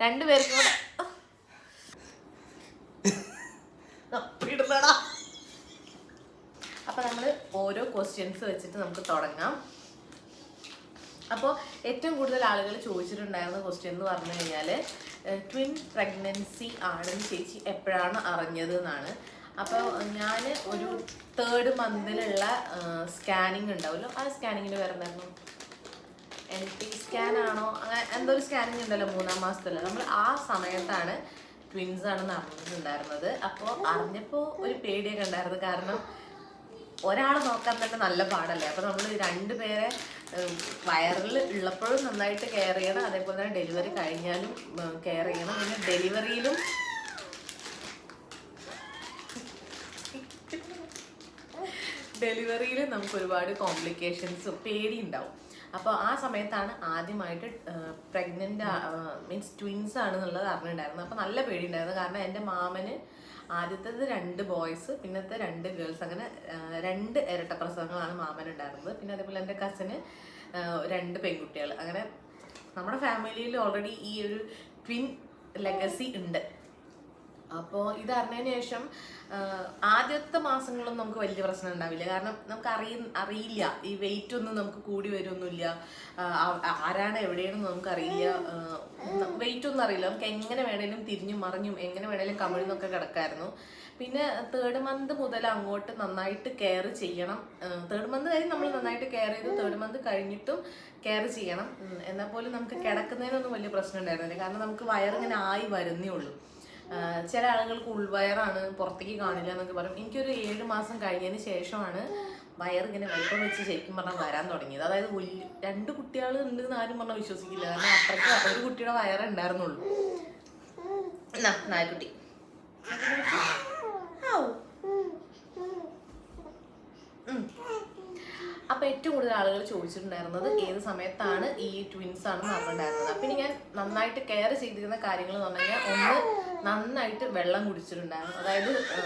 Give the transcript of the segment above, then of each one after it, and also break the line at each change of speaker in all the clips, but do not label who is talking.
രണ്ടുപേർക്കും കൂടെ. അപ്പൊ നമ്മൾ ഓരോ ക്വസ്റ്റ്യൻസ് വെച്ചിട്ട് നമുക്ക് തുടങ്ങാം. അപ്പോൾ ഏറ്റവും കൂടുതൽ ആളുകൾ ചോദിച്ചിട്ടുണ്ടായിരുന്ന ക്വസ്റ്റ്യൻ എന്ന് പറഞ്ഞു കഴിഞ്ഞാൽ ട്വിൻ പ്രഗ്നൻസി ആണെന്ന് ചേച്ചി എപ്പോഴാണ് അറിഞ്ഞത് എന്നാണ്. അപ്പോൾ ഞാൻ ഒരു തേർഡ് മന്തിലുള്ള സ്കാനിങ് ഉണ്ടാവുമല്ലോ. ആ സ്കാനിങ്ങിന് വരുന്നായിരുന്നു എൻ ടി സ്കാൻ ആണോ? അങ്ങനെ എന്തോ ഒരു സ്കാനിങ് ഉണ്ടല്ലോ മൂന്നാം മാസത്തിൽ. നമ്മൾ ആ സമയത്താണ് ട്വിൻസ് ആണെന്ന് അറിഞ്ഞിട്ടുണ്ടായിരുന്നത്. അപ്പോൾ അറിഞ്ഞപ്പോൾ ഒരു പേടിയൊക്കെ ഉണ്ടായിരുന്നു. കാരണം ഒരാൾ നോക്കാൻ തന്നെ നല്ല പാടല്ലേ? അപ്പോൾ നമ്മൾ രണ്ടുപേരെ വയറിൽ ഉള്ളപ്പോഴും നന്നായിട്ട് കെയർ ചെയ്യണം. അതേപോലെ തന്നെ ഡെലിവറി കഴിഞ്ഞാലും കെയർ ചെയ്യണം. പിന്നെ ഡെലിവറിയിലും ഡെലിവറിയിൽ നമുക്ക് ഒരുപാട് കോംപ്ലിക്കേഷൻസും പേടി ഉണ്ടാവും അപ്പോൾ ആ സമയത്താണ് ആദ്യമായിട്ട് പ്രഗ്നന്റ് മീൻസ് ട്വിൻസ് ആണെന്നുള്ളത് അറിഞ്ഞിട്ടുണ്ടായിരുന്നു അപ്പോൾ നല്ല പേടിയുണ്ടായിരുന്നു. കാരണം എന്റെ മാമന് ആദ്യത്തേത് രണ്ട് ബോയ്സ് പിന്നത്തെ രണ്ട് ഗേൾസ് അങ്ങനെ രണ്ട് ഇരട്ട പ്രസവങ്ങളാണ് മാമൻ ഉണ്ടായിരുന്നത് പിന്നെ അതേപോലെ എന്റെ കസിന് രണ്ട് പെൺകുട്ടികൾ അങ്ങനെ നമ്മുടെ ഫാമിലിയിൽ ഓൾറെഡി ഈ ഒരു ട്വിൻ ലെഗസി ഉണ്ട്. അപ്പോൾ ഇത് അറിഞ്ഞതിന് ശേഷം ആദ്യത്തെ മാസങ്ങളൊന്നും നമുക്ക് വലിയ പ്രശ്നം ഉണ്ടാവില്ല. കാരണം നമുക്ക് അറിയ അറിയില്ല. ഈ വെയിറ്റ് ഒന്നും നമുക്ക് കൂടി വരുമൊന്നുമില്ല ആരാണ് എവിടെയാണെന്ന് നമുക്ക് അറിയില്ല. വെയിറ്റ് ഒന്നും അറിയില്ല. നമുക്ക് എങ്ങനെ വേണേലും തിരിഞ്ഞും മറിഞ്ഞും എങ്ങനെ വേണേലും കമിഴ്ന്നൊക്കെ കിടക്കായിരുന്നു. പിന്നെ തേർഡ് മന്ത് മുതൽ അങ്ങോട്ട് നന്നായിട്ട് കെയർ ചെയ്യണം. തേർഡ് മന്ത് കഴിഞ്ഞ് നമ്മൾ നന്നായിട്ട് കെയർ ചെയ്ത്. തേർഡ് മന്ത് കഴിഞ്ഞിട്ടും കെയർ ചെയ്യണം. എന്നാൽ പോലും നമുക്ക് കിടക്കുന്നതിനൊന്നും വലിയ പ്രശ്നം ഉണ്ടായിരുന്നില്ല. കാരണം നമുക്ക് വയറിങ്ങനെ ആയി വരുന്നേ ഉള്ളൂ. ചില ആളുകൾക്ക് ഉൾവയറാണ് പുറത്തേക്ക് കാണില്ല എന്നൊക്കെ പറയും. എനിക്കൊരു ഏഴ് മാസം കഴിഞ്ഞതിന് ശേഷമാണ് വയറിങ്ങനെ വലിപ്പം വെച്ച് ശരിക്കും പറഞ്ഞാൽ വരാൻ തുടങ്ങിയത്. അതായത് വലിയ രണ്ട് കുട്ടികൾ ഉണ്ട് എന്ന് ആരും പറഞ്ഞാൽ വിശ്വസിക്കില്ല. കാരണം അത്രയ്ക്ക് ഒരു കുട്ടിയുടെ വയറുണ്ടായിരുന്നുള്ളൂ എന്നാ കുട്ടി. അപ്പൊ ഏറ്റവും കൂടുതൽ ആളുകൾ ചോദിച്ചിട്ടുണ്ടായിരുന്നത് ഏത് സമയത്താണ് ഈ ട്വിൻസ് ആണെന്ന് പറഞ്ഞിട്ടുണ്ടായിരുന്നത്. അപ്പൊ ഇനി ഞാൻ നന്നായിട്ട് കെയർ ചെയ്തിരുന്ന കാര്യങ്ങൾ എന്ന് പറഞ്ഞു കഴിഞ്ഞാൽ ഒന്ന് നന്നായിട്ട് വെള്ളം കുടിച്ചിട്ടുണ്ടായിരുന്നു. അതായത് ആ,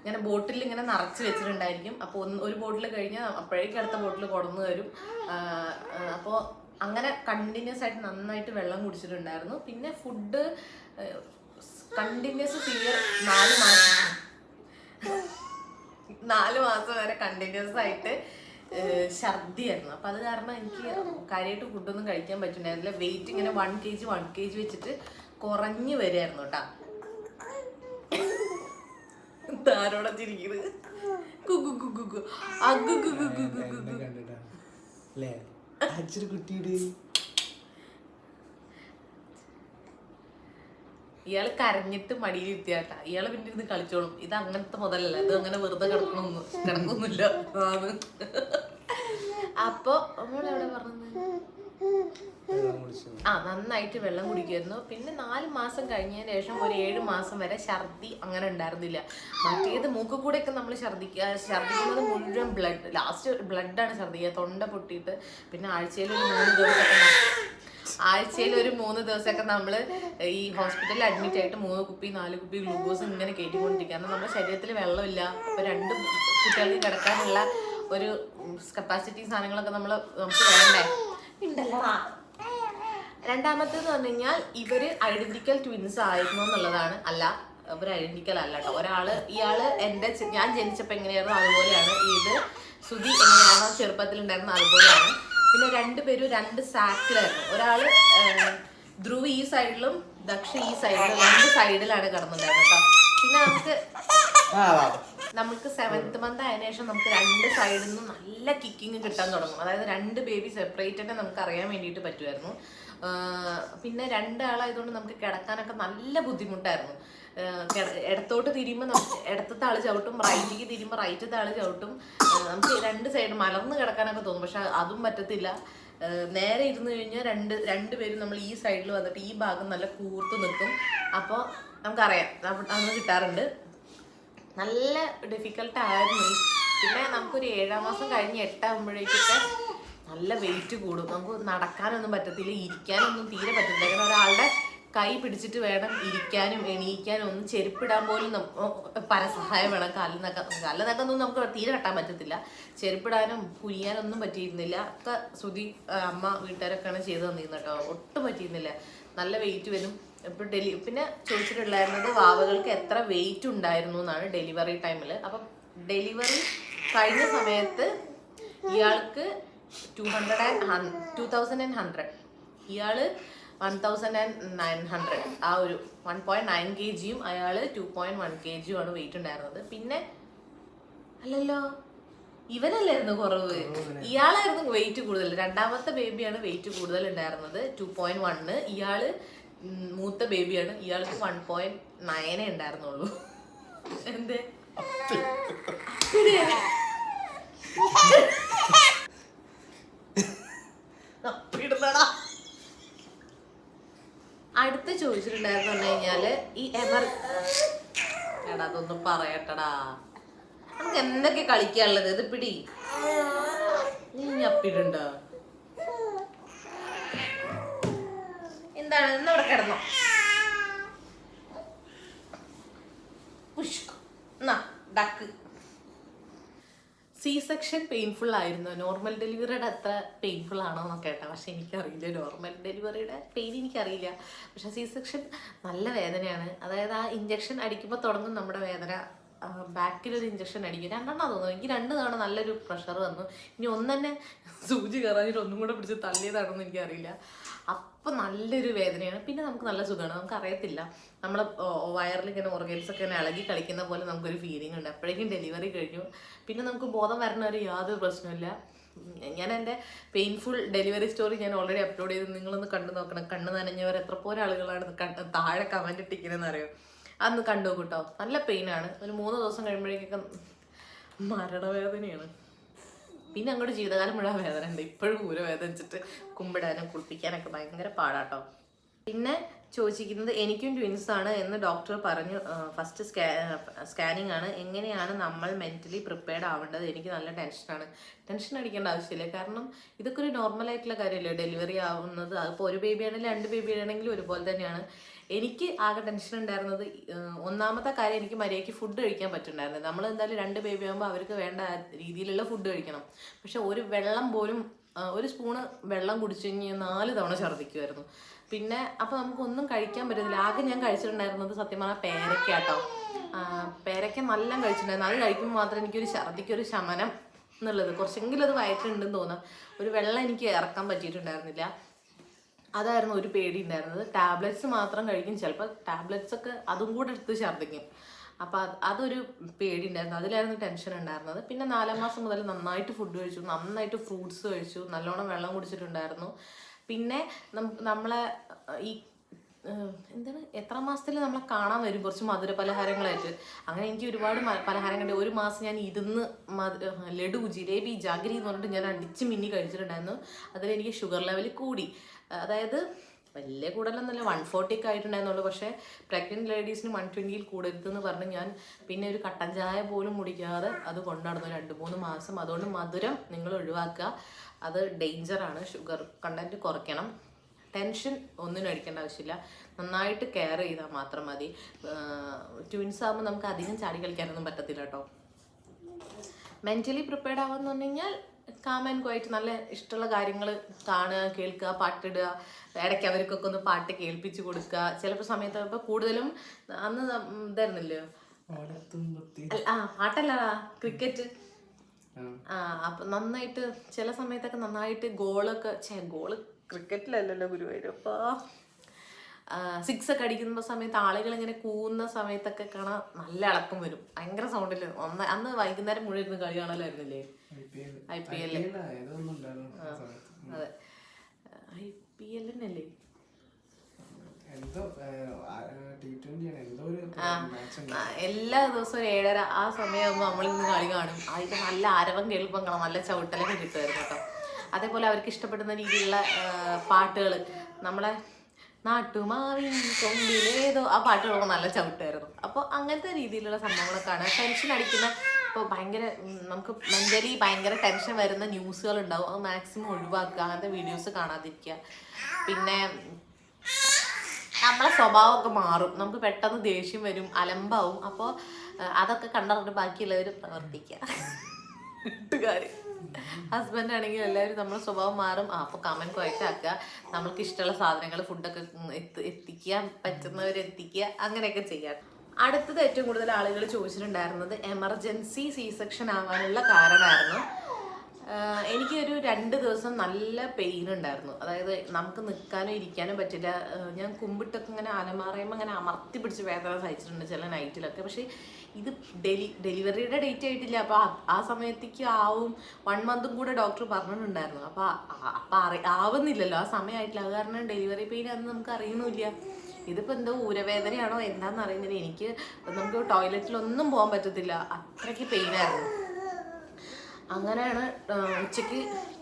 ഇങ്ങനെ ബോട്ടിൽ ഇങ്ങനെ നിറച്ച് വെച്ചിട്ടുണ്ടായിരിക്കും. അപ്പോൾ ഒന്ന് ഒരു ബോട്ടിൽ കഴിഞ്ഞാൽ അപ്പോഴേക്കും അടുത്ത ബോട്ടിൽ കൊടുന്നു വരും. അപ്പോൾ അങ്ങനെ കണ്ടിന്യൂസ് ആയിട്ട് നന്നായിട്ട് വെള്ളം കുടിച്ചിട്ടുണ്ടായിരുന്നു. പിന്നെ ഫുഡ് കണ്ടിന്യൂസ് ഫിയർ നാല് മാസം. നാല് മാസം വരെ കണ്ടിന്യൂസ് ആയിട്ട് ഛർദിയായിരുന്നു. അപ്പം അത് കാരണം എനിക്ക് കാര്യമായിട്ട് ഫുഡൊന്നും കഴിക്കാൻ പറ്റുന്നുണ്ടായിരുന്നില്ല വെയിറ്റ് ഇങ്ങനെ one K G one K G വെച്ചിട്ട് കുറഞ്ഞു വരികയായിരുന്നു കേട്ടാ. ചിരിക്കുന്നത്? ഇയാൾ കരഞ്ഞിട്ട് മടിയിൽ ഇരുത്തിയാട്ടാ ഇയാൾ പിന്നെ ഇരുന്ന് കളിച്ചോളും. ഇത് അങ്ങനത്തെ മുതലല്ല. ഇത് അങ്ങനെ വെറുതെ കിടക്കണമൊന്നും കിടക്കൊന്നുമില്ല. അപ്പൊ നമ്മളെവിടെ പറഞ്ഞത്? ആ നന്നായിട്ട് വെള്ളം കുടിക്കുമായിരുന്നു. പിന്നെ നാല് മാസം കഴിഞ്ഞതിന് ശേഷം ഒരു ഏഴ് മാസം വരെ ഛർദി അങ്ങനെ ഉണ്ടായിരുന്നില്ല. മറ്റേത് മൂക്ക് കൂടെയൊക്കെ നമ്മൾ ഛർദിക്കുക ഛർദിക്കുന്നത് മുഴുവൻ ബ്ലഡ് ലാസ്റ്റ് ബ്ലഡാണ് ഛർദിക്കുക. തൊണ്ട പൊട്ടിയിട്ട് പിന്നെ ആഴ്ചയിൽ ഒരു മൂന്ന് ദിവസം ആഴ്ചയിൽ ഒരു മൂന്ന് ദിവസമൊക്കെ നമ്മൾ ഈ ഹോസ്പിറ്റലിൽ അഡ്മിറ്റ് ആയിട്ട് മൂന്ന് കുപ്പി നാല് കുപ്പി ഗ്ലൂക്കോസ് ഇങ്ങനെ കയറ്റിക്കൊണ്ടിരിക്കുക. കാരണം നമ്മുടെ ശരീരത്തിൽ വെള്ളമില്ല. അപ്പോൾ രണ്ട് കുട്ടികൾക്ക് കിടക്കാനുള്ള ഒരു കപ്പാസിറ്റി സാധനങ്ങളൊക്കെ നമ്മൾ നമുക്ക് വേണ്ടേ? ഉണ്ടല്ലോ. രണ്ടാമത്തേന്ന് പറഞ്ഞു കഴിഞ്ഞാൽ ഇവർ ഐഡന്റിക്കൽ ട്വിൻസ് ആയിരുന്നു എന്നുള്ളതാണ്. അല്ല ഇവർ ഐഡന്റിക്കൽ അല്ല കേട്ടോ ഒരാൾ ഇയാൾ എന്റെ ഞാൻ ജനിച്ചപ്പോ എങ്ങനെയായിരുന്നു അതുപോലെയാണ്. ഇത് സുധി എങ്ങനെയാണോ ചെറുപ്പത്തിൽ ഉണ്ടായിരുന്നത് അതുപോലെയാണ്. പിന്നെ രണ്ടുപേരും രണ്ട് സാക്കിലായിരുന്നു ഒരാൾ ധ്രുവ് ഈ സൈഡിലും ദക്ഷ ഈ സൈഡിലും രണ്ട് സൈഡിലാണ് കിടന്നുണ്ടായിരുന്നത് കേട്ടോ പിന്നെ നമുക്ക്. നമുക്ക് സെവൻത്ത് മന്ത് ആയതിനു ശേഷം നമുക്ക് രണ്ട് സൈഡിൽ നിന്ന് നല്ല കിക്കിങ് കിട്ടാൻ തുടങ്ങും. അതായത് രണ്ട് ബേബി സെപ്പറേറ്റ് തന്നെ നമുക്ക് അറിയാൻ വേണ്ടിയിട്ട് പറ്റുമായിരുന്നു പിന്നെ രണ്ടാളായതുകൊണ്ട് നമുക്ക് കിടക്കാനൊക്കെ നല്ല ബുദ്ധിമുട്ടായിരുന്നു. ഇടത്തോട്ട് തിരിയുമ്പോൾ നമുക്ക് ഇടത്തത്തെ ആൾ ചവിട്ടും റൈറ്റിലേക്ക് തിരിയുമ്പോൾ റൈറ്റത്തെ ആൾ ചവിട്ടും. നമുക്ക് രണ്ട് സൈഡ് മലർന്ന് കിടക്കാനൊക്കെ തോന്നും പക്ഷെ അതും പറ്റത്തില്ല. നേരെ ഇരുന്ന് കഴിഞ്ഞാൽ രണ്ട് രണ്ടുപേരും നമ്മൾ ഈ സൈഡിൽ വന്നിട്ട് ഈ ഭാഗം നല്ല കൂർത്ത് നിൽക്കും. അപ്പോൾ നമുക്കറിയാം അന്ന് കിട്ടാറുണ്ട്. നല്ല ഡിഫിക്കൽട്ടായിരുന്നു പിന്നെ നമുക്കൊരു ഏഴാം മാസം കഴിഞ്ഞ് എട്ടാകുമ്പോഴേക്കൊക്കെ നല്ല വെയിറ്റ് കൂടും. നമുക്ക് നടക്കാനൊന്നും പറ്റത്തില്ല ഇരിക്കാനൊന്നും തീരെ പറ്റത്തില്ല. കാരണം ഒരാളുടെ കൈ പിടിച്ചിട്ട് വേണം ഇരിക്കാനും എണീക്കാനും ഒന്നും ചെരുപ്പിടാൻ പോലും നമ്മ- പരസഹായം വേണം. കാലിനൊക്കെ നക്ക കാലിൽ നക്കൊന്നും നമുക്ക് തീരെ കെട്ടാൻ പറ്റത്തില്ല. ചെരുപ്പിടാനും കുനിയാനൊന്നും പറ്റിയിരുന്നില്ല. ഒക്കെ ശ്രുതി അമ്മ വീട്ടുകാരൊക്കെയാണ് ചെയ്തു തന്നിരുന്നത് കേട്ടോ. ഒട്ടും പറ്റിയിരുന്നില്ല. നല്ല വെയിറ്റ് വരും. ഇപ്പോൾ ഡെലി പിന്നെ ചോദിച്ചിട്ടുണ്ടായിരുന്നത് വാവകൾക്ക് എത്ര വെയിറ്റ് ഉണ്ടായിരുന്നു എന്നാണ് ഡെലിവറി ടൈമിൽ അപ്പം ഡെലിവറി കഴിഞ്ഞ സമയത്ത് ഇയാൾക്ക് two hundred and two thousand and hundred ഇയാൾ one thousand and nine hundred ആ ഒരു വൺ പോയിന്റ് നയൻ കെ ജിയും അയാൾ ടു പോയിന്റ് വൺ കെ ജിയും ആണ് വെയിറ്റ് ഉണ്ടായിരുന്നത്. പിന്നെ അല്ലല്ലോ ഇവനല്ലായിരുന്നു കുറവ്. ഇയാളായിരുന്നു വെയിറ്റ് കൂടുതൽ. രണ്ടാമത്തെ ബേബിയാണ് വെയിറ്റ് കൂടുതൽ ഉണ്ടായിരുന്നത്. ടു പോയിന്റ് വണ്ണ് ഇയാൾ മൂത്ത ബേബിയാണ് ഇയാൾക്ക് വൺ പോയിന്റ് നയനേ ഉണ്ടായിരുന്നുള്ളൂ. എന്തേ. അടുത്ത ചോദിച്ചിട്ടുണ്ടായിരുന്നു പറഞ്ഞു കഴിഞ്ഞാൽ ഈ എമർ എടാ അതൊന്നും പറയട്ടടാ. നമുക്ക് എന്തൊക്കെ കളിക്കാനുള്ളത്? ഇത് പിടി. നീ അപ്പിടുണ്ടോ എന്താണ്? ഇന്ന് അവിടെ കിടന്നോ. എന്നാ, ഡക്ക്. സി സെക്ഷൻ പെയിൻഫുൾ ആയിരുന്നു നോർമൽ ഡെലിവറിയുടെ അത്ര പെയിൻഫുൾ ആണോ എന്നൊക്കെ കേട്ടോ. പക്ഷെ എനിക്കറിയില്ല. നോർമൽ ഡെലിവറിയുടെ പെയിൻ എനിക്കറിയില്ല. പക്ഷെ സി സെക്ഷൻ നല്ല വേദനയാണ്. അതായത് ആ ഇഞ്ചക്ഷൻ അടിക്കുമ്പോൾ തുടങ്ങും നമ്മുടെ വേദന. ബാക്കിൽ ഒരു ഇഞ്ചക്ഷൻ അടിക്കും. രണ്ടെണ്ണം തോന്നുന്നു. എനിക്ക് രണ്ട് തവണ നല്ലൊരു പ്രഷർ വന്നു. ഇനി ഒന്ന് തന്നെ സൂചി കയറാഞ്ഞിട്ട് ഒന്നും കൂടെ പിടിച്ച് തള്ളിയതാണെന്ന് എനിക്കറിയില്ല. അപ്പം നല്ലൊരു വേദനയാണ്. പിന്നെ നമുക്ക് നല്ല സുഖമാണ്. നമുക്ക് അറിയത്തില്ല നമ്മൾ വയറിൽ ഇങ്ങനെ ഓർഗൻസ് ഒക്കെ ഇങ്ങനെ ഇളകി കളിക്കുന്ന പോലെ നമുക്കൊരു ഫീലിംഗ് ഉണ്ട്. അപ്പോഴേക്കും ഡെലിവറി കഴിഞ്ഞു. പിന്നെ നമുക്ക് ബോധം വരണ ഒരു യാതൊരു പ്രശ്നമില്ല ഞാൻ എന്റെ പെയിൻഫുൾ ഡെലിവറി സ്റ്റോറി ഞാൻ ഓൾറെഡി അപ്ലോഡ് ചെയ്ത്. നിങ്ങളൊന്ന് കണ്ടു നോക്കണം. കണ്ണ് നനഞ്ഞവർ എത്ര പോലെ ആളുകളാണ് താഴെ കമന്റ് ഇട്ടിരിക്കുന്നതെന്ന് അറിയോ അതൊന്ന് കണ്ടു കേട്ടോ നല്ല പെയിനാണ് ഒരു മൂന്ന് ദിവസം കഴിയുമ്പോഴേക്കൊക്കെ മരണവേദനയാണ്. പിന്നെ അങ്ങോട്ട് ജീവിതകാലം മുഴുവൻ വേദന ഉണ്ട്. ഇപ്പോഴും ഊര വേദനിച്ചിട്ട് കുമ്പിടാനും കുളിപ്പിക്കാനൊക്കെ ഭയങ്കര പാടാട്ടോ പിന്നെ ചോദിച്ചിരിക്കുന്നത് എനിക്കും ട്വിൻസ് ആണ് എന്ന് ഡോക്ടർ പറഞ്ഞു. ഫസ്റ്റ് സ്കാ സ്കാനിങ് ആണ്. എങ്ങനെയാണ് നമ്മൾ മെന്റലി പ്രിപ്പയർഡ് ആവേണ്ടത്? എനിക്ക് നല്ല ടെൻഷനാണ് ടെൻഷൻ അടിക്കേണ്ട ആവശ്യമില്ല. കാരണം ഇതൊക്കെ ഒരു നോർമൽ ആയിട്ടുള്ള കാര്യമല്ലേ? ഡെലിവറി ആവുന്നത്. അതിപ്പോൾ ഒരു ബേബി ആണെങ്കിലും രണ്ട് ബേബി ആണെങ്കിലും ഒരുപോലെ തന്നെയാണ്. എനിക്ക് ആകെ ടെൻഷൻ ഉണ്ടായിരുന്നത് ഒന്നാമത്തെ കാര്യം എനിക്ക് മര്യാദയ്ക്ക് ഫുഡ് കഴിക്കാൻ പറ്റുന്നുണ്ടായിരുന്നു നമ്മൾ എന്തായാലും രണ്ട് ബേബി ആകുമ്പോൾ അവർക്ക് വേണ്ട രീതിയിലുള്ള ഫുഡ് കഴിക്കണം. പക്ഷെ ഒരു വെള്ളം പോലും ഒരു സ്പൂണ് വെള്ളം കുടിച്ചു കഴിഞ്ഞാൽ നാല് തവണ ഛർദ്ദിക്കുമായിരുന്നു പിന്നെ അപ്പോൾ നമുക്കൊന്നും കഴിക്കാൻ പറ്റുന്നില്ല ആകെ ഞാൻ കഴിച്ചിട്ടുണ്ടായിരുന്നത് സത്യം പറഞ്ഞാൽ പേരയ്ക്ക കേട്ടോ പേരയ്ക്ക നല്ല കഴിച്ചിട്ടുണ്ടായിരുന്നു. അത് കഴിക്കുമ്പോൾ മാത്രമേ എനിക്കൊരു ഛർദ്ദിക്കൊരു ശമനം എന്നുള്ളത് കുറച്ചെങ്കിലും അത് വയറ്റിലുണ്ടെന്ന് തോന്നാം. ഒരു വെള്ളം എനിക്ക് ഇറക്കാൻ പറ്റിയിട്ടുണ്ടായിരുന്നില്ല. അതായിരുന്നു ഒരു പേടി ഉണ്ടായിരുന്നത് ടാബ്ലറ്റ്സ് മാത്രം കഴിക്കും. ചിലപ്പോൾ ടാബ്ലറ്റ്സ് ഒക്കെ അതും കൂടെ എടുത്ത് ഛർദ്ദിക്കും. അപ്പോൾ അത് അതൊരു പേടി ഉണ്ടായിരുന്നു അതിലായിരുന്നു ടെൻഷൻ ഉണ്ടായിരുന്നത്. പിന്നെ നാലാം മാസം മുതൽ നന്നായിട്ട് ഫുഡ് കഴിച്ചു. നന്നായിട്ട് ഫ്രൂട്ട്സ് കഴിച്ചു. നല്ലോണം വെള്ളം കുടിച്ചിട്ടുണ്ടായിരുന്നു. പിന്നെ നമ്മളെ ഈ എന്താണ്? എത്ര മാസത്തിൽ നമ്മളെ കാണാൻ വരും? കുറച്ച് മധുര പലഹാരങ്ങളായിട്ട് അങ്ങനെ എനിക്ക് ഒരുപാട് പലഹാരങ്ങൾ ഒരു മാസം ഞാൻ ഇരുന്ന് ലഡു ജിലേബി ജാഗരി എന്ന് പറഞ്ഞിട്ട് ഞാൻ അടിച്ച് മിന്നി കഴിച്ചിട്ടുണ്ടായിരുന്നു. അതിൽ എനിക്ക് ഷുഗർ ലെവൽ കൂടി. അതായത് വലിയ കൂടുതലൊന്നുമില്ല. വൺ ഫോർട്ടി ഒക്കെ ആയിട്ടുണ്ടായിരുന്നുള്ളൂ. പക്ഷേ പ്രഗ്നന്റ് ലേഡീസിന് വൺ ട്വന്റിയിൽ കൂടരുതെന്ന് പറഞ്ഞ് ഞാൻ പിന്നെ ഒരു കട്ടൻ ചായ പോലും കുടിക്കാതെ അത് കൊണ്ടുനടന്നു. രണ്ട് മൂന്ന് മാസം. അതുകൊണ്ട് മധുരം നിങ്ങൾ ഒഴിവാക്കുക. അത് ഡേഞ്ചറാണ് ഷുഗർ കണ്ടന്റ് കുറയ്ക്കണം. ടെൻഷൻ ഒന്നിനും അടിക്കേണ്ട ആവശ്യമില്ല. നന്നായിട്ട് കെയർ ചെയ്താൽ മാത്രം മതി. ട്വിൻസ് ആകുമ്പോൾ നമുക്ക് അധികം ചാടി കളിക്കാനൊന്നും പറ്റത്തില്ല കേട്ടോ. മെന്റലി പ്രിപ്പയർഡ് ആവാന്ന് പറഞ്ഞു കഴിഞ്ഞാൽ കാം കോയിട്ട് നല്ല ഇഷ്ടമുള്ള കാര്യങ്ങൾ കാണുക കേൾക്കുക പാട്ടിടുക. ഇടയ്ക്ക് അവർക്കൊക്കെ ഒന്ന് പാട്ട് കേൾപ്പിച്ചു കൊടുക്കുക. ചിലപ്പോൾ സമയത്ത് ഇപ്പോൾ കൂടുതലും അന്ന് ഇതായിരുന്നല്ലോ ആ പാട്ടല്ല ക്രിക്കറ്റ് ആ. അപ്പൊ നന്നായിട്ട് ചില സമയത്തൊക്കെ നന്നായിട്ട് ഗോളൊക്കെ ഗോൾ ക്രിക്കറ്റിലല്ലല്ലോ ഗുരുവായൂരപ്പ. സിക്സ് ഒക്കെ അടിക്കുന്ന സമയത്ത് ആളുകൾ ഇങ്ങനെ കൂവുന്ന സമയത്തൊക്കെ കാണാൻ നല്ല ഇളക്കം വരും. ഭയങ്കര സൗണ്ടിൽ ഒന്ന് അന്ന് വൈകുന്നേരം മുഴുവൻ ഇരുന്ന് കളി കാണലായിരുന്നില്ലേ? I P L. അതെ. ഐ പി എല്ലിനല്ലേ
മാച്ച്
എല്ലാ ദിവസവും ഒരു ഏഴര ആ സമയമാകുമ്പോൾ നമ്മളിന്ന് കളി കാണും. അതിന് നല്ല ആരവം കേൾപ്പം കാണാം നല്ല ചവിട്ടലൊക്കെ കിട്ടുമായിരുന്നു കേട്ടോ. അതേപോലെ അവർക്ക് ഇഷ്ടപ്പെടുന്ന രീതിയിലുള്ള പാട്ടുകൾ നമ്മളെ നാട്ടുമാവിൻ കൊമ്പിലേതോ. ആ പാട്ടുകളൊക്കെ നല്ല ചവിട്ടായിരുന്നു. അപ്പോൾ അങ്ങനത്തെ രീതിയിലുള്ള സംഭവങ്ങളൊക്കെ കാണാം ടെൻഷൻ അടിക്കുന്ന ഇപ്പോൾ ഭയങ്കര നമുക്ക് മെന്റലി ഭയങ്കര ടെൻഷൻ വരുന്ന ന്യൂസുകൾ ഉണ്ടാവും അത് മാക്സിമം ഒഴിവാക്കുക. അങ്ങനത്തെ വീഡിയോസ് കാണാതിരിക്കുക. പിന്നെ നമ്മളെ സ്വഭാവമൊക്കെ മാറും. നമുക്ക് പെട്ടെന്ന് ദേഷ്യം വരും അലമ്പാവും. അപ്പോൾ അതൊക്കെ കണ്ടറിഞ്ഞ് ബാക്കിയുള്ളവർ പ്രവർത്തിക്കുക. വീട്ടുകാർ ഹസ്ബൻഡ് ആണെങ്കിൽ എല്ലാവരും നമ്മുടെ സ്വഭാവം മാറും. ആ അപ്പോൾ കമന്റ് ആക്കുക. നമ്മൾക്ക് ഇഷ്ടമുള്ള സാധനങ്ങൾ ഫുഡൊക്കെ എത്തിക്കുക പറ്റുന്നവർ എത്തിക്കുക. അങ്ങനെയൊക്കെ ചെയ്യാം അടുത്തത് ഏറ്റവും കൂടുതൽ ആളുകൾ ചോദിച്ചിട്ടുണ്ടായിരുന്നത് എമർജൻസി സി സെക്ഷൻ ആവാനുള്ള കാരണമായിരുന്നു. എനിക്കൊരു രണ്ട് ദിവസം നല്ല പെയിൻ ഉണ്ടായിരുന്നു. അതായത് നമുക്ക് നിൽക്കാനോ ഇരിക്കാനോ പറ്റില്ല. ഞാൻ കുമ്പിട്ടൊക്കെ ഇങ്ങനെ അലമാറയുമ്പോൾ അങ്ങനെ അമർത്തി പിടിച്ച് വേദന സഹിച്ചിട്ടുണ്ട് ചില നൈറ്റിലൊക്കെ പക്ഷേ ഇത് ഡെലി ഡെലിവറിയുടെ ഡേറ്റ് ആയിട്ടില്ല. അപ്പോൾ ആ സമയത്തേക്ക് ആവും. വൺ മന്തും കൂടെ ഡോക്ടർ പറഞ്ഞിട്ടുണ്ടായിരുന്നു. അപ്പോൾ അപ്പം അറി ആവുന്നില്ലല്ലോ. ആ സമയമായിട്ടില്ല. അത് കാരണം ഡെലിവറി പെയിൻ അത് നമുക്ക് അറിയുന്നില്ല ഇതിപ്പോൾ എന്തോ ഊരവേദനയാണോ എന്താണെന്ന് അറിയുന്നില്ല. എനിക്ക് നമുക്ക് ടോയ്ലറ്റിലൊന്നും പോകാൻ പറ്റത്തില്ല. അത്രയ്ക്ക് പെയിനായിരുന്നു അങ്ങനെയാണ് ഉച്ചയ്ക്ക്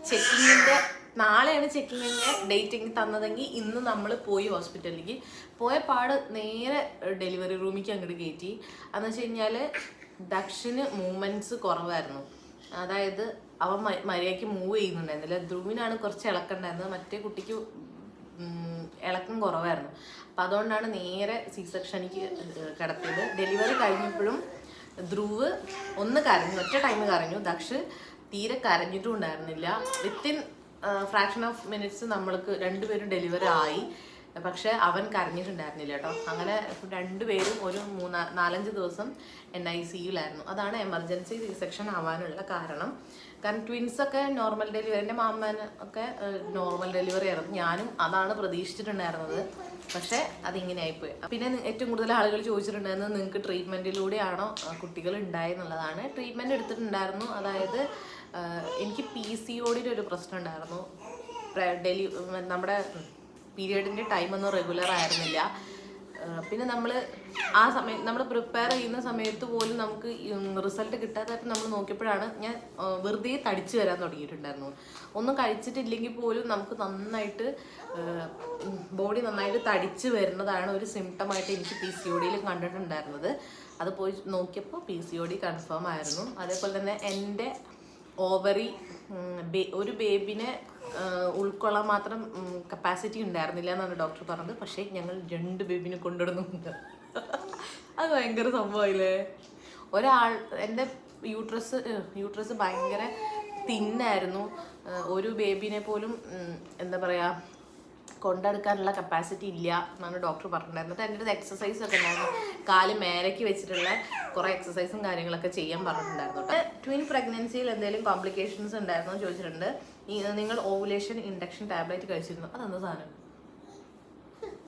ചെക്കിങ്ങിന്റെ നാളെയാണ് ചെക്കിങ്ങിന്റെ ഡേറ്റിങ് തന്നതെങ്കിൽ ഇന്ന് നമ്മൾ പോയി ഹോസ്പിറ്റലിലേക്ക് പോയ പാട് നേരെ ഡെലിവറി റൂമിലേക്ക് അങ്ങോട്ട് കയറ്റി എന്ന് വെച്ച് കഴിഞ്ഞാൽ ദക്ഷിന് മൂവ്മെന്റ്സ് കുറവായിരുന്നു. അതായത് അവൻ മര്യാദയ്ക്ക് മൂവ് ചെയ്യുന്നുണ്ടായിരുന്നില്ല. ധ്രുവിനാണ് കുറച്ച് ഇളക്കണ്ടായിരുന്നത്. മറ്റേ കുട്ടിക്ക് ഇളക്കം കുറവായിരുന്നു. അപ്പം അതുകൊണ്ടാണ് നേരെ സി സെക്ഷനിക്ക് കിടത്തിയത്. ഡെലിവറി കഴിഞ്ഞപ്പോഴും ധ്രുവ് ഒന്ന് കരഞ്ഞു ഒറ്റ ടൈം കരഞ്ഞു. ദക്ഷ് തീരെ കരഞ്ഞിട്ടും ഉണ്ടായിരുന്നില്ല വിത്തിൻ ഫ്രാക്ഷൻ ഓഫ് മിനിറ്റ്സ് നമ്മൾക്ക് രണ്ടുപേരും ഡെലിവറി ആയി. പക്ഷെ അവൻ കരഞ്ഞിട്ടുണ്ടായിരുന്നില്ല കേട്ടോ. അങ്ങനെ രണ്ടുപേരും ഒരു മൂന്നാ നാലഞ്ച് ദിവസം എൻ ഐ സിയിലായിരുന്നു അതാണ് എമർജൻസി സെക്ഷൻ ആവാനുള്ള കാരണം. കാരണം ട്വിൻസ് ഒക്കെ നോർമൽ ഡെലിവറി എന്റെ മാമൻ ഒക്കെ നോർമൽ ഡെലിവറി ആയിരുന്നു. ഞാനും അതാണ് പ്രതീക്ഷിച്ചിട്ടുണ്ടായിരുന്നത്. പക്ഷേ അതിങ്ങനെ ആയിപ്പോയി പിന്നെ ഏറ്റവും കൂടുതൽ ആളുകൾ ചോദിച്ചിട്ടുണ്ടായിരുന്നത് നിങ്ങൾക്ക് ട്രീറ്റ്മെന്റിലൂടെയാണോ കുട്ടികൾ ഉണ്ടായെന്നുള്ളതാണ് ട്രീറ്റ്മെന്റ് എടുത്തിട്ടുണ്ടായിരുന്നു. അതായത് എനിക്ക് പി സി ഒടിയുടെ ഒരു പ്രശ്നം ഉണ്ടായിരുന്നു. ഡെലി നമ്മുടെ പീരിയഡിന്റെ ടൈമൊന്നും റെഗുലർ ആയിരുന്നില്ല. പിന്നെ നമ്മൾ ആ സമയം നമ്മൾ പ്രിപ്പയർ ചെയ്യുന്ന സമയത്ത് പോലും നമുക്ക് റിസൾട്ട് കിട്ടാത്തപ്പോൾ നമ്മൾ നോക്കിയപ്പോഴാണ് ഞാൻ വെറുതെ തടിച്ചു വരാൻ തുടങ്ങിയിട്ടുണ്ടായിരുന്നു. ഒന്നും കഴിച്ചിട്ടില്ലെങ്കിൽ പോലും നമുക്ക് നന്നായിട്ട് ബോഡി നന്നായിട്ട് തടിച്ച് വരുന്നതാണ് ഒരു സിംറ്റമായിട്ട് എനിക്ക് പി സി ഒ ഡിയിൽ കണ്ടിട്ടുണ്ടായിരുന്നത്. അത് പോയി നോക്കിയപ്പോൾ P C O D confirm ആയിരുന്നു. അതേപോലെ തന്നെ എന്റെ ഓവറി ഒരു ബേബിനെ ഉൾക്കൊള്ളാൻ മാത്രം കപ്പാസിറ്റി ഉണ്ടായിരുന്നില്ല എന്നാണ് ഡോക്ടർ പറഞ്ഞത്. പക്ഷേ ഞങ്ങൾ രണ്ട് ബേബിനെ കൊണ്ടുവരുന്നുണ്ട്. അത് ഭയങ്കര സംഭവമില്ലേ ഒരാൾ എന്റെ യൂട്രസ് യൂട്രസ് ഭയങ്കര തിന്നായിരുന്നു ഒരു ബേബിനെ പോലും എന്താ പറയുക കൊണ്ടെടുക്കാനുള്ള കപ്പാസിറ്റി ഇല്ല എന്നാണ് ഡോക്ടർ പറഞ്ഞിട്ടുണ്ടായിരുന്നത്. എന്റെ അടുത്ത് എക്സസൈസ് ഒക്കെ ഉണ്ടായിരുന്നു. കാൽ മേലയ്ക്ക് വെച്ചിട്ടുള്ള കുറേ എക്സസൈസും കാര്യങ്ങളൊക്കെ ചെയ്യാൻ പറഞ്ഞിട്ടുണ്ടായിരുന്നു. ട്വിൻ പ്രഗ്നൻസിയിൽ എന്തെങ്കിലും കോംപ്ലിക്കേഷൻസ് ഉണ്ടായിരുന്നോ ചോദിച്ചിട്ടുണ്ട്. നിങ്ങൾ ഓവുലേഷൻ ഇൻഡക്ഷൻ ടാബ്ലറ്റ് കഴിച്ചിരുന്നു. അതെന്താ സാധനം?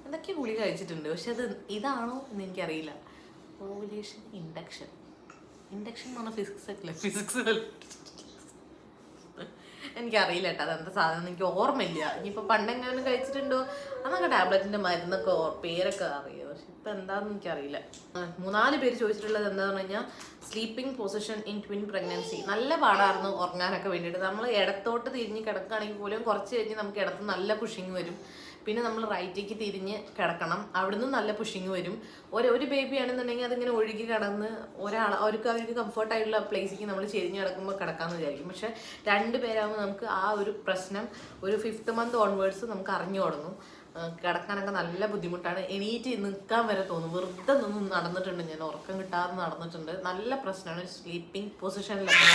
എന്തൊക്കെ ഗുളി കഴിച്ചിട്ടുണ്ട്? പക്ഷെ അത് ഇതാണോ എന്ന് എനിക്കറിയില്ല. ഓവുലേഷൻ ഇൻഡക്ഷൻ ഇൻഡക്ഷൻ എന്ന് പറഞ്ഞാൽ ഫിസിക്സ് അല്ലേ? ഫിസിക്സ് എനിക്കറിയില്ല കേട്ടോ അതെന്താ സാധനം എനിക്ക് ഓർമ്മയില്ല. ഇനിയിപ്പോൾ പണ്ടെങ്ങാനും കഴിച്ചിട്ടുണ്ടോ? അന്നൊക്കെ ടാബ്ലറ്റിന്റെ മരുന്നൊക്കെ പേരൊക്കെ അറിയാം? പക്ഷെ ഇപ്പം എന്താണെന്ന് എനിക്കറിയില്ല. മൂന്നാൽ പേര് ചോദിച്ചിട്ടുള്ളത് എന്താണെന്ന് കഴിഞ്ഞാൽ sleeping position in twin pregnancy നല്ല പാടായിരുന്നു ഉറങ്ങാനൊക്കെ വേണ്ടിയിട്ട്. നമ്മൾ ഇടത്തോട്ട് തിരിഞ്ഞ് കിടക്കുകയാണെങ്കിൽ പോലും കുറച്ച് കഴിഞ്ഞ് നമുക്ക് ഇടത്ത് നല്ല പുഷിങ് വരും. പിന്നെ നമ്മൾ റൈറ്റേക്ക് തിരിഞ്ഞ് കിടക്കണം. അവിടുന്ന് നല്ല പുഷിങ് വരും. ഒരു ഒരു ബേബി ആണെന്നുണ്ടെങ്കിൽ അതിങ്ങനെ ഒഴുകി കിടന്ന് ഒരാൾ അവർക്ക് അവർക്ക് കംഫർട്ടായിട്ടുള്ള പ്ലേസിലേക്ക് നമ്മൾ ചെരിഞ്ഞ് കിടക്കുമ്പോൾ കിടക്കാമെന്ന് വിചാരിക്കും. പക്ഷേ രണ്ട് പേരാകുമ്പോൾ നമുക്ക് ആ ഒരു പ്രശ്നം ഒരു ഫിഫ്ത്ത് മന്ത് ഓൺവേർഡ്സ് നമുക്ക് അറിഞ്ഞു തുടങ്ങും. കിടക്കാനൊക്കെ നല്ല ബുദ്ധിമുട്ടാണ്. എണീറ്റ് നിൽക്കാൻ വരെ തോന്നും. വെറുതെ നിന്ന് നടന്നിട്ടുണ്ട്. ഞാൻ ഉറക്കം കിട്ടാതെ നടന്നിട്ടുണ്ട്. നല്ല പ്രശ്നമാണ് സ്ലീപ്പിംഗ് പൊസിഷനിലൊക്കെ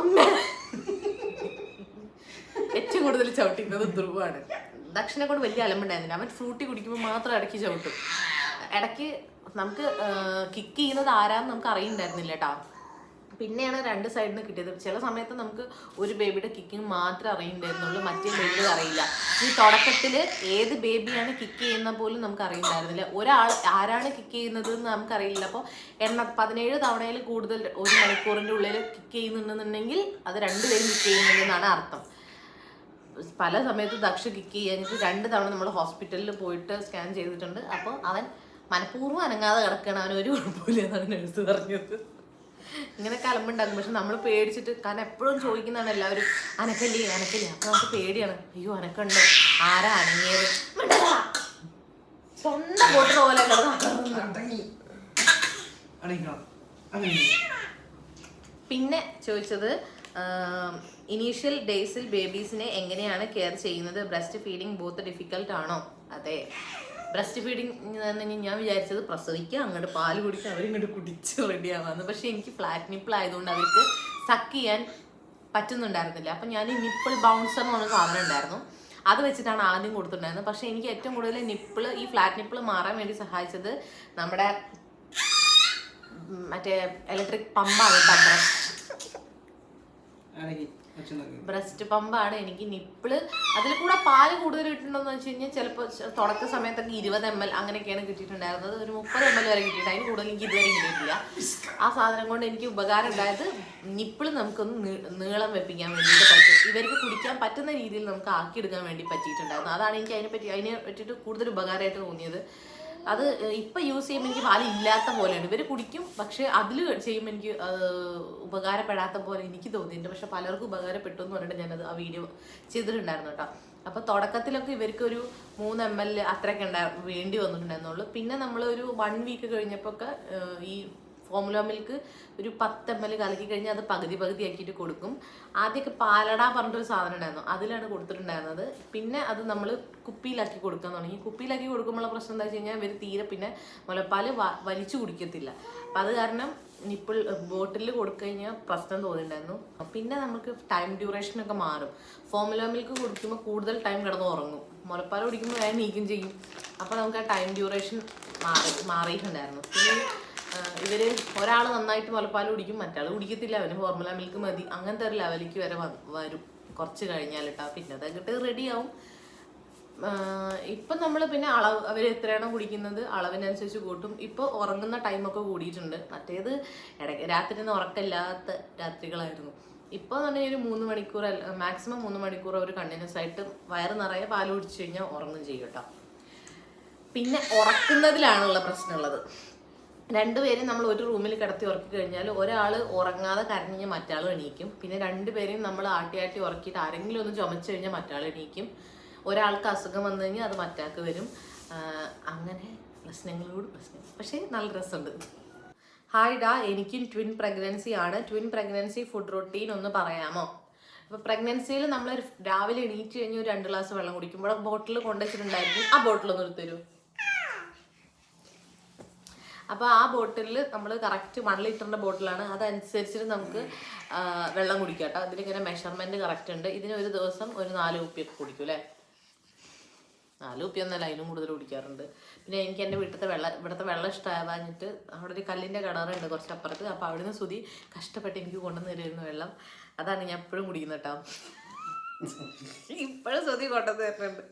അമ്മ. ഏറ്റവും കൂടുതൽ ചവിട്ടിക്കുന്നത് ധ്രുവാണ്. ദക്ഷിണെ കൊണ്ട് വലിയ അലമ്പുണ്ടായിരുന്നില്ല. അവൻ ഫ്രൂട്ടി കുടിക്കുമ്പോൾ മാത്രം ഇടയ്ക്ക് ചവിട്ടും. ഇടയ്ക്ക് നമുക്ക് കിക്ക് ചെയ്യുന്നത് ആരാന്ന് നമുക്ക് അറിയണ്ടായിരുന്നില്ല കേട്ടോ പിന്നെയാണ് രണ്ട് സൈഡിൽ നിന്ന് കിട്ടിയത്. ചില സമയത്ത് നമുക്ക് ഒരു ബേബിയുടെ കിക്കിങ് മാത്രമേ അറിയണ്ടായിരുന്നുള്ളൂ. മറ്റേ ബേബിയുടെ അറിയില്ല. ഈ തുടക്കത്തിൽ ഏത് ബേബിയാണ് കിക്ക് ചെയ്യുന്ന പോലും നമുക്ക് അറിയണ്ടായിരുന്നില്ല. ഒരാൾ ആരാണ് കിക്ക് ചെയ്യുന്നത് എന്ന് നമുക്കറിയില്ല അപ്പോൾ എണ്ണ പതിനേഴ് തവണയിൽ കൂടുതൽ ഒരു മണിക്കൂറിന്റെ ഉള്ളിൽ കിക്ക് ചെയ്യുന്നുണ്ടെന്നുണ്ടെങ്കിൽ അത് രണ്ടുപേരും കിക്ക് ചെയ്യുന്നുണ്ടെന്നാണ് അർത്ഥം. പല സമയത്ത് ദക്ഷ കിക്ക് ചെയ്യാനിട്ട് രണ്ട് തവണ നമ്മൾ ഹോസ്പിറ്റലിൽ പോയിട്ട് സ്കാൻ ചെയ്തിട്ടുണ്ട്. അപ്പോൾ അവൻ മനഃപൂർവം അനങ്ങാതെ കിടക്കണം. അവൻ ഒരു കുഴപ്പമില്ല എന്നാണ് നഴ്സ് പറഞ്ഞത്. ഇങ്ങനെ കലമ്പുണ്ടാക്കും. പക്ഷെ നമ്മൾ പേടിച്ചിട്ട് കാരണം എപ്പോഴും ചോദിക്കുന്നതാണ് എല്ലാവരും അനക്കല്ലേ? അനക്കല്ലേ? അപ്പൊ നമുക്ക് പേടിയാണ്. അയ്യോ അനക്കുണ്ടോ? ആരാ അനങ്ങിയത്. സ്വന്തം ബോട്ടിൽ പോലെ പിന്നെ ചോദിച്ചത് ഇനീഷ്യൽ ഡേയ്സിൽ ബേബീസിനെ എങ്ങനെയാണ് കെയർ ചെയ്യുന്നത്? ബ്രസ്റ്റ് ഫീഡിങ് ബോത്ത് ഡിഫിക്കൽട്ട് ആണോ? അതെ. ബ്രസ്റ്റ് ഫീഡിങ് ഞാൻ വിചാരിച്ചത് പ്രസവിക്കുക അങ്ങോട്ട് പാൽ കുടിക്കുക അവരിങ്ങോട്ട് കുടിച്ച് റെഡി ആവാന്ന്. പക്ഷെ എനിക്ക് ഫ്ലാറ്റ് നിപ്പിൾ ആയതുകൊണ്ട് അവർക്ക് സക്ക് ചെയ്യാൻ പറ്റുന്നുണ്ടായിരുന്നില്ല. അപ്പം ഞാൻ ഈ നിപ്പിൾ ബൗൺസർ എന്ന് പറഞ്ഞ സാധനം ഉണ്ടായിരുന്നു. അത് വെച്ചിട്ടാണ് ആദ്യം കൊടുത്തിട്ടുണ്ടായിരുന്നത്. പക്ഷെ എനിക്ക് ഏറ്റവും കൂടുതൽ നിപ്പിൾ ഈ ഫ്ലാറ്റ് നിപ്പിൾ മാറാൻ വേണ്ടി സഹായിച്ചത് നമ്മുടെ മറ്റേ ഇലക്ട്രിക് പമ്പാണ്
നോക്കി
ബ്രസ്റ്റ് പമ്പാണ് എനിക്ക് നിപ്പിൾ. അതിൽ കൂടെ പാൽ കൂടുതൽ കിട്ടുന്നുണ്ടോന്ന് വെച്ച് കഴിഞ്ഞാൽ ചിലപ്പോൾ തുടക്ക സമയത്തൊക്കെ ഇരുപത് എം എൽ അങ്ങനെയൊക്കെയാണ് കിട്ടിയിട്ടുണ്ടായിരുന്നത്. ഒരു മുപ്പത് എം എൽ വരെ കിട്ടിയിട്ട് അതിന് കൂടുതൽ എനിക്ക് ഇതുവരെ കിട്ടിയിട്ടില്ല. ആ സാധനം കൊണ്ട് എനിക്ക് ഉപകാരം ഉണ്ടായത് നിപ്പിൾ നമുക്കൊന്ന് നീളം വെപ്പിക്കാൻ വേണ്ടിയിട്ട് പറ്റും. ഇവർക്ക് കുടിക്കാൻ പറ്റുന്ന രീതിയിൽ നമുക്ക് ആക്കിയെടുക്കാൻ വേണ്ടി പറ്റിയിട്ടുണ്ടായിരുന്നു. അതാണ് എനിക്ക് അതിനെ പറ്റി അതിനെ പറ്റിയിട്ട് കൂടുതൽ ഉപകാരമായിട്ട് തോന്നിയത്. അത് ഇപ്പം യൂസ് ചെയ്യുമ്പോൾ എനിക്ക് പാൽ ഇല്ലാത്ത പോലെയാണ് ഇവർ കുടിക്കും പക്ഷെ അതിൽ ചെയ്യുമ്പോൾ എനിക്ക് ഉപകാരപ്പെടാത്ത പോലെ എനിക്ക് തോന്നിയിട്ടുണ്ട്. പക്ഷെ പലർക്കും ഉപകാരപ്പെട്ടു എന്ന് പറഞ്ഞിട്ട് ഞാനത് ആ വീഡിയോ ചെയ്തിട്ടുണ്ടായിരുന്നു കേട്ടോ. അപ്പോൾ തുടക്കത്തിലൊക്കെ ഇവർക്ക് ഒരു മൂന്ന് എം എൽ അത്രയൊക്കെ ഉണ്ടായി വേണ്ടി വന്നിട്ടുണ്ടായിരുന്നുള്ളൂ. പിന്നെ നമ്മളൊരു വൺ വീക്ക് കഴിഞ്ഞപ്പോൾ ഈ ഫോമുല മിൽക്ക് ഒരു പത്ത് എം എൽ കലക്കി കഴിഞ്ഞാൽ അത് പകുതി പകുതി ആക്കിയിട്ട് കൊടുക്കും. ആദ്യമൊക്കെ പാലട പറഞ്ഞിട്ടൊരു സാധനം ഉണ്ടായിരുന്നു അതിലാണ് കൊടുത്തിട്ടുണ്ടായിരുന്നത്. പിന്നെ അത് നമ്മൾ കുപ്പിയിലാക്കി കൊടുക്കാൻ തുടങ്ങി. കുപ്പിയിലാക്കി കൊടുക്കുമ്പോഴുള്ള പ്രശ്നം എന്താ വെച്ച് കഴിഞ്ഞാൽ ഇവർ തീരെ പിന്നെ മുലപ്പാൽ വ- വലിച്ചു കുടിക്കത്തില്ല. അപ്പം അത് കാരണം നിപ്പിൾ ബോട്ടിൽ കൊടുക്കഴിഞ്ഞാൽ പ്രശ്നം തോന്നിയിട്ടുണ്ടായിരുന്നു. പിന്നെ നമുക്ക് ടൈം ഡ്യൂറേഷനൊക്കെ മാറും. ഫോമുല മിൽക്ക് കുടിക്കുമ്പോൾ കൂടുതൽ ടൈം കിടന്ന് ഉറങ്ങും. മുലപ്പാൽ കുടിക്കുമ്പോൾ വേഗം നീക്കം ചെയ്യും. അപ്പോൾ നമുക്ക് ആ ടൈം ഡ്യൂറേഷൻ മാറി മാറിയിട്ടുണ്ടായിരുന്നു. പിന്നെ ഇവർ ഒരാൾ നന്നായിട്ട് മുലപ്പാൽ കുടിക്കും മറ്റാൾ കുടിക്കത്തില്ല. അവന് ഫോർമുല മിൽക്ക് മതി. അങ്ങനത്തെ ഒരു ലെവലിലേക്ക് വരെ വരും. കുറച്ച് കഴിഞ്ഞാൽ കേട്ടോ പിന്നെ അതങ്ങോട്ട് റെഡിയാവും ഇപ്പം നമ്മൾ പിന്നെ അളവ് അവർ എത്രയാണോ കുടിക്കുന്നത് അളവിനനുസരിച്ച് കൂട്ടും. ഇപ്പോൾ ഉറങ്ങുന്ന ടൈമൊക്കെ കൂടിയിട്ടുണ്ട്. മറ്റേത് ഇടയ്ക്ക് രാത്രി ഒന്നും ഉറക്കമില്ലാത്ത രാത്രികളായിരുന്നു. ഇപ്പോൾ എന്ന് പറഞ്ഞാൽ ഒരു മൂന്ന് മണിക്കൂർ മാക്സിമം മൂന്ന് മണിക്കൂർ അവർ കണ്ടിന്യൂസ് ആയിട്ട് വയറ് നിറയെ പാൽ കുടിച്ചു കഴിഞ്ഞാൽ ഉറങ്ങും ചെയ്യും കേട്ടോ. പിന്നെ ഉറക്കുന്നതിലാണുള്ള പ്രശ്നമുള്ളത്. രണ്ടുപേരും നമ്മൾ ഒരു റൂമിൽ കിടത്തി ഉറക്കി കഴിഞ്ഞാൽ ഒരാൾ ഉറങ്ങാതെ കരഞ്ഞ് മറ്റാൾ എണീക്കും. പിന്നെ രണ്ടുപേരെയും നമ്മൾ ആട്ടി ആട്ടി ഉറക്കിയിട്ട് ആരെങ്കിലും ഒന്ന് ചുമച്ചു കഴിഞ്ഞാൽ മറ്റാൾ എണീക്കും. ഒരാൾക്ക് അസുഖം വന്നു കഴിഞ്ഞാൽ അത് മറ്റാൾക്ക് വരും. അങ്ങനെ പ്രശ്നങ്ങളോട് പ്രശ്നം. പക്ഷേ നല്ല രസമുണ്ട്. ഹായ് ഡാ എനിക്കും ട്വിൻ പ്രഗ്നൻസി ആണ്. ട്വിൻ പ്രഗ്നൻസി ഫുഡ് റൊട്ടീൻ ഒന്ന് പറയാമോ? അപ്പോൾ പ്രഗ്നൻസിയിൽ നമ്മൾ രാവിലെ എണീറ്റ് കഴിഞ്ഞ് ഒരു രണ്ട് ഗ്ലാസ് വെള്ളം കുടിക്കുമ്പോൾ ബോട്ടിൽ കൊണ്ടുവച്ചിട്ടുണ്ടായിരിക്കും. ആ ബോട്ടിൽ ഒന്ന് എടുത്തു തരൂ. അപ്പോൾ ആ ബോട്ടിലിൽ നമ്മൾ കറക്റ്റ് വൺ ലിറ്ററിന്റെ ബോട്ടിലാണ്. അതനുസരിച്ചിട്ട് നമുക്ക് വെള്ളം കുടിക്കാം കേട്ടോ. ഇതിലിങ്ങനെ മെഷർമെന്റ് കറക്റ്റ് ഉണ്ട്. ഇതിന് ഒരു ദിവസം ഒരു നാല് കുപ്പിയൊക്കെ കുടിക്കും അല്ലേ? നാല് കുപ്പിയൊന്നല്ല അതിനും കൂടുതൽ കുടിക്കാറുണ്ട്. പിന്നെ എനിക്ക് എന്റെ വീട്ടിലത്തെ വെള്ളം ഇവിടുത്തെ വെള്ളം ഇഷ്ടമാവാഞ്ഞിട്ട് അവിടെ ഒരു കല്ലിന്റെ കിണറുണ്ട് കുറച്ച് അപ്പുറത്ത് അപ്പോൾ അവിടുന്ന് സുതി കഷ്ടപ്പെട്ട് എനിക്ക് കൊണ്ടുവന്ന് തരുന്ന വെള്ളം. അതാണ് ഞാൻ എപ്പോഴും കുടിക്കുന്നത് ഇപ്പോഴും സുതി കൊണ്ടുവന്ന് തരുന്നുണ്ട്.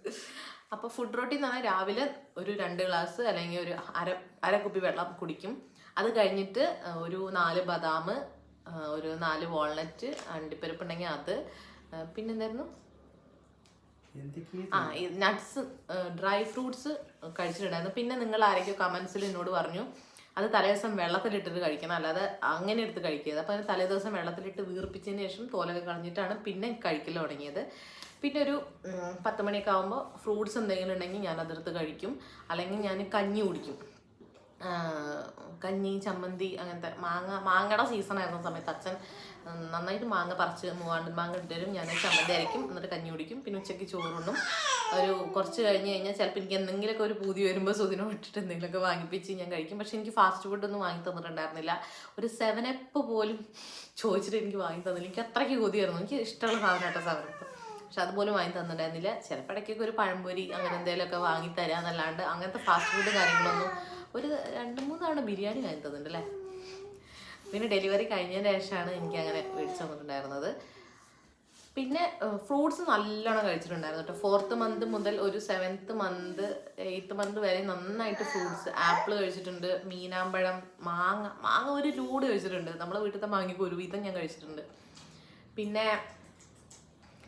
അപ്പോൾ ഫുഡ് റൊട്ടീൻ എന്ന് പറഞ്ഞാൽ രാവിലെ ഒരു രണ്ട് ഗ്ലാസ് അല്ലെങ്കിൽ ഒരു അര അര കുപ്പി വെള്ളം കുടിക്കും. അത് കഴിഞ്ഞിട്ട് ഒരു നാല് ബദാം ഒരു നാല് വാൾനട്ട് അണ്ടിപ്പരിപ്പ് ഉണ്ടെങ്കിൽ അത് പിന്നെന്തായിരുന്നു? ആ നട്ട്സ് ഡ്രൈ ഫ്രൂട്ട്സ് കഴിച്ചിട്ടുണ്ടായിരുന്നു. പിന്നെ നിങ്ങൾ ആരെങ്കിലും കമൻസിൽ എന്നോട് പറഞ്ഞു അത് തലേദിവസം വെള്ളത്തിലിട്ടിട്ട് കഴിക്കണം. അല്ലാതെ അങ്ങനെ എടുത്ത് കഴിക്കരുത്. അപ്പോൾ അത് തലേദിവസം വെള്ളത്തിലിട്ട് വീർപ്പിച്ചതിന് ശേഷം തോലൊക്കെ കളഞ്ഞിട്ടാണ് പിന്നെ കഴിക്കൽ തുടങ്ങിയത്. പിന്നെ ഒരു പത്ത് മണിയൊക്കെ ആകുമ്പോൾ ഫ്രൂട്ട്സ് എന്തെങ്കിലും ഉണ്ടെങ്കിൽ ഞാൻ അതിർത്ത് കഴിക്കും. അല്ലെങ്കിൽ ഞാൻ കഞ്ഞി കുടിക്കും. കഞ്ഞി ചമ്മന്തി അങ്ങനത്തെ മാങ്ങ മാങ്ങയുടെ സീസൺ ആയിരുന്ന സമയത്ത് അച്ഛൻ നന്നായിട്ട് മാങ്ങ പറിച്ച് മൂവാണ്ട് മാങ്ങ ഇട്ടുതരും ഞാൻ ചമ്മന്തി അരയ്ക്കും എന്നിട്ട് കഞ്ഞി കുടിക്കും. പിന്നെ ഉച്ചയ്ക്ക് ചോറുണ്ടും ഒരു കുറച്ച് കഴിഞ്ഞ് കഴിഞ്ഞാൽ ചിലപ്പോൾ എനിക്ക് എന്തെങ്കിലുമൊക്കെ ഒരു പൂതി വരുമ്പോൾ സുദിനം ഇട്ടിട്ട് എന്തെങ്കിലുമൊക്കെ വാങ്ങിപ്പിച്ച് ഞാൻ കഴിക്കും. പക്ഷെ എനിക്ക് ഫാസ്റ്റ് ഫുഡ് ഒന്നും വാങ്ങി തന്നിട്ടുണ്ടായിരുന്നില്ല. ഒരു സെവനപ്പ് പോലും ചോദിച്ചിട്ട് എനിക്ക് വാങ്ങി തന്നില്ല. എനിക്ക് അത്രയ്ക്ക് കൊതിയായിരുന്നു. എനിക്ക് ഇഷ്ടമുള്ള സാധനം. സെവനപ്പ് പക്ഷെ അതുപോലും വാങ്ങി തന്നിട്ടുണ്ടായിരുന്നില്ല. ചിലപ്പോൾ ഇടയ്ക്കൊക്കെ ഒരു പഴംപൊരി അങ്ങനെ എന്തെങ്കിലുമൊക്കെ വാങ്ങി തരാന്നല്ലാണ്ട് അങ്ങനത്തെ ഫാസ്റ്റ് ഫുഡ് കാര്യങ്ങളൊന്നും ഒരു രണ്ട് മൂന്ന് തവണ ബിരിയാണി വാങ്ങി തന്നിട്ടുണ്ടല്ലേ പിന്നെ ഡെലിവറി കഴിഞ്ഞതിന് ശേഷമാണ് എനിക്ക് അങ്ങനെ മേടിച്ചു തന്നിട്ടുണ്ടായിരുന്നത്. പിന്നെ ഫ്രൂട്ട്സ് നല്ലോണം കഴിച്ചിട്ടുണ്ടായിരുന്നു കേട്ടോ. ഫോർത്ത് മന്ത് മുതൽ ഒരു സെവൻത്ത് മന്ത് എയ്ത്ത് മന്ത് വരെ നന്നായിട്ട് ഫ്രൂട്ട്സ് ആപ്പിൾ കഴിച്ചിട്ടുണ്ട് മീനാമ്പഴം മാങ്ങ മാങ്ങ ഒരു ലൂഡ് കഴിച്ചിട്ടുണ്ട്. നമ്മളെ വീട്ടിലത്തെ മാങ്ങയ്ക്ക് ഒരു വീതം ഞാൻ കഴിച്ചിട്ടുണ്ട്. പിന്നെ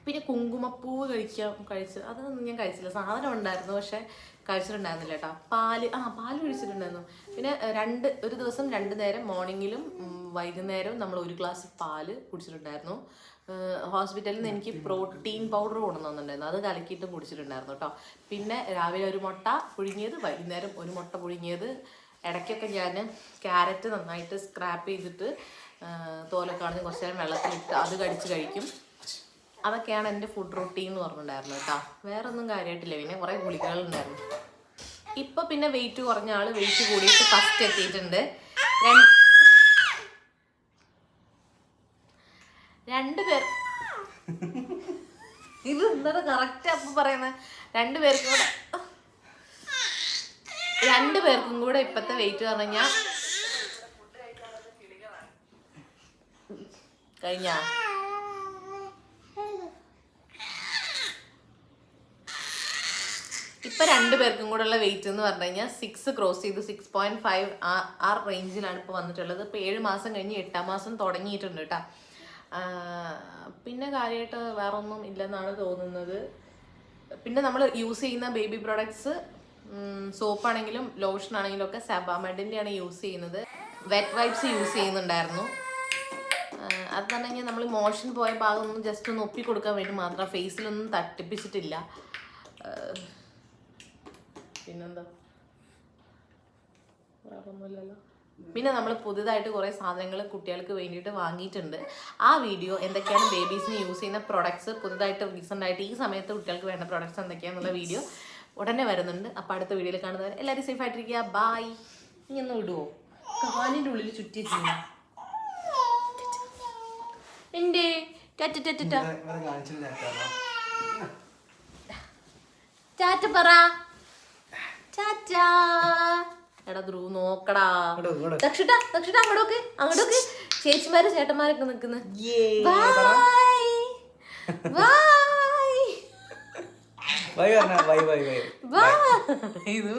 പിന്നെ കുങ്കുമപ്പൂ കഴിക്കാം കഴിച്ച്. അതൊന്നും ഞാൻ കഴിച്ചില്ല. സാധനം ഉണ്ടായിരുന്നു പക്ഷെ കഴിച്ചിട്ടുണ്ടായിരുന്നില്ല കേട്ടോ. പാൽ ആ പാൽ കഴിച്ചിട്ടുണ്ടായിരുന്നു പിന്നെ രണ്ട് ഒരു ദിവസം രണ്ട് നേരം മോർണിംഗിലും വൈകുന്നേരവും നമ്മൾ ഒരു ഗ്ലാസ് പാൽ കുടിച്ചിട്ടുണ്ടായിരുന്നു. ഹോസ്പിറ്റലിൽ നിന്ന് എനിക്ക് പ്രോട്ടീൻ പൗഡർ കൊണ്ടുവന്നിട്ടുണ്ടായിരുന്നു അത് കലക്കിയിട്ടും കുടിച്ചിട്ടുണ്ടായിരുന്നു കേട്ടോ. പിന്നെ രാവിലെ ഒരു മുട്ട പുഴുങ്ങിയത് വൈകുന്നേരം ഒരു മുട്ട പുഴുങ്ങിയത്. ഇടയ്ക്കൊക്കെ ഞാൻ ക്യാരറ്റ് നന്നായിട്ട് സ്ക്രാപ്പ് ചെയ്തിട്ട് തോലൊക്കെ ആണെങ്കിൽ കുറച്ച് നേരം വെള്ളത്തിലിട്ട് അത് കടിച്ച് കഴിക്കും. അതൊക്കെയാണ് എന്റെ ഫുഡ് റൊട്ടീൻ എന്ന് പറഞ്ഞിട്ടുണ്ടായിരുന്നു കേട്ടോ. വേറെ ഒന്നും കാര്യമായിട്ടില്ല പിന്നെ കുറേ ഗുളികകളുണ്ടായിരുന്നു ഇപ്പൊ പിന്നെ വെയിറ്റ് കുറഞ്ഞ ആൾ വെയിറ്റ് കൂടിയിട്ട് ഫസ്റ്റ് എത്തിയിട്ടുണ്ട്. രണ്ട് ഇത് എന്താണ് കറക്റ്റ് അപ്പൊ പറയുന്നത് രണ്ടുപേർക്കും കൂടെ രണ്ടുപേർക്കും കൂടെ ഇപ്പത്തെ വെയിറ്റ് പറഞ്ഞു കഴിഞ്ഞ? ഇപ്പൊ രണ്ടുപേർക്കും കൂടെ ഉള്ള വെയിറ്റ് എന്ന് പറഞ്ഞു കഴിഞ്ഞാൽ സിക്സ് ക്രോസ് ചെയ്ത് സിക്സ് പോയിന്റ് ഫൈവ് ആ റേഞ്ചിലാണ് ഇപ്പൊ വന്നിട്ടുള്ളത്. ഇപ്പൊ ഏഴ് മാസം കഴിഞ്ഞ് എട്ടാം മാസം തുടങ്ങിയിട്ടുണ്ട് കേട്ടോ പിന്നെ കാര്യമായിട്ട് വേറെ ഒന്നും ഇല്ലെന്നാണ് തോന്നുന്നത്. പിന്നെ നമ്മൾ യൂസ് ചെയ്യുന്ന ബേബി പ്രോഡക്ട്സ് സോപ്പാണെങ്കിലും ലോഷൻ ആണെങ്കിലും ഒക്കെ സെബാമെഡിന്റെ ആണ് യൂസ് ചെയ്യുന്നത്. വെറ്റ് വൈപ്സ് യൂസ് ചെയ്യുന്നുണ്ടായിരുന്നു. ആഹ് അത് തന്നെ നമ്മൾ മോഷൻ പോയ ഭാഗം ഒന്ന് ജസ്റ്റ് ഒന്ന് ഒപ്പി കൊടുക്കാൻ വേണ്ടി മാത്രം ഫേസിലൊന്നും തട്ടിപ്പിച്ചിട്ടില്ല. പിന്നെന്താ? വേറൊന്നുമില്ലല്ലോ. പിന്നെ നമ്മൾ പുതിയതായിട്ട് കുറേ സാധനങ്ങൾ കുട്ടികൾക്ക് വേണ്ടിയിട്ട് വാങ്ങിയിട്ടുണ്ട്. ആ വീഡിയോ എന്തൊക്കെയാണ് ബേബീസിന് യൂസ് ചെയ്യുന്ന പ്രൊഡക്ട്സ് പുതുതായിട്ട് റീസെന്റ് ആയിട്ട് ഈ സമയത്ത് കുട്ടികൾക്ക് വേണ്ട പ്രൊഡക്ട്സ് എന്തൊക്കെയാണെന്നുള്ള വീഡിയോ ഉടനെ വരുന്നുണ്ട്. അപ്പോൾ അടുത്ത വീഡിയോയിൽ കാണുന്നവർ എല്ലാവരും സേഫ് ആയിട്ടിരിക്കുക. ബായ് നീ ഒന്ന് വിടുവോ? കാലിന്റെ ഉള്ളിൽ ചുറ്റി
എന്റെ കേട്ടോ.
ടാറ്റ പറ. ടാറ്റ എടാ ധ്രുവ് നോക്കടാ. ദക്ഷിട്ട ദക്ഷിട്ട അങ്ങോട്ടൊക്കെ അങ്ങോട്ടൊക്കെ. ചേച്ചിമാരും ചേട്ടന്മാരൊക്കെ നിക്കുന്നു
Yay.
Bye bye
bye bye bye bye
bye ഇത്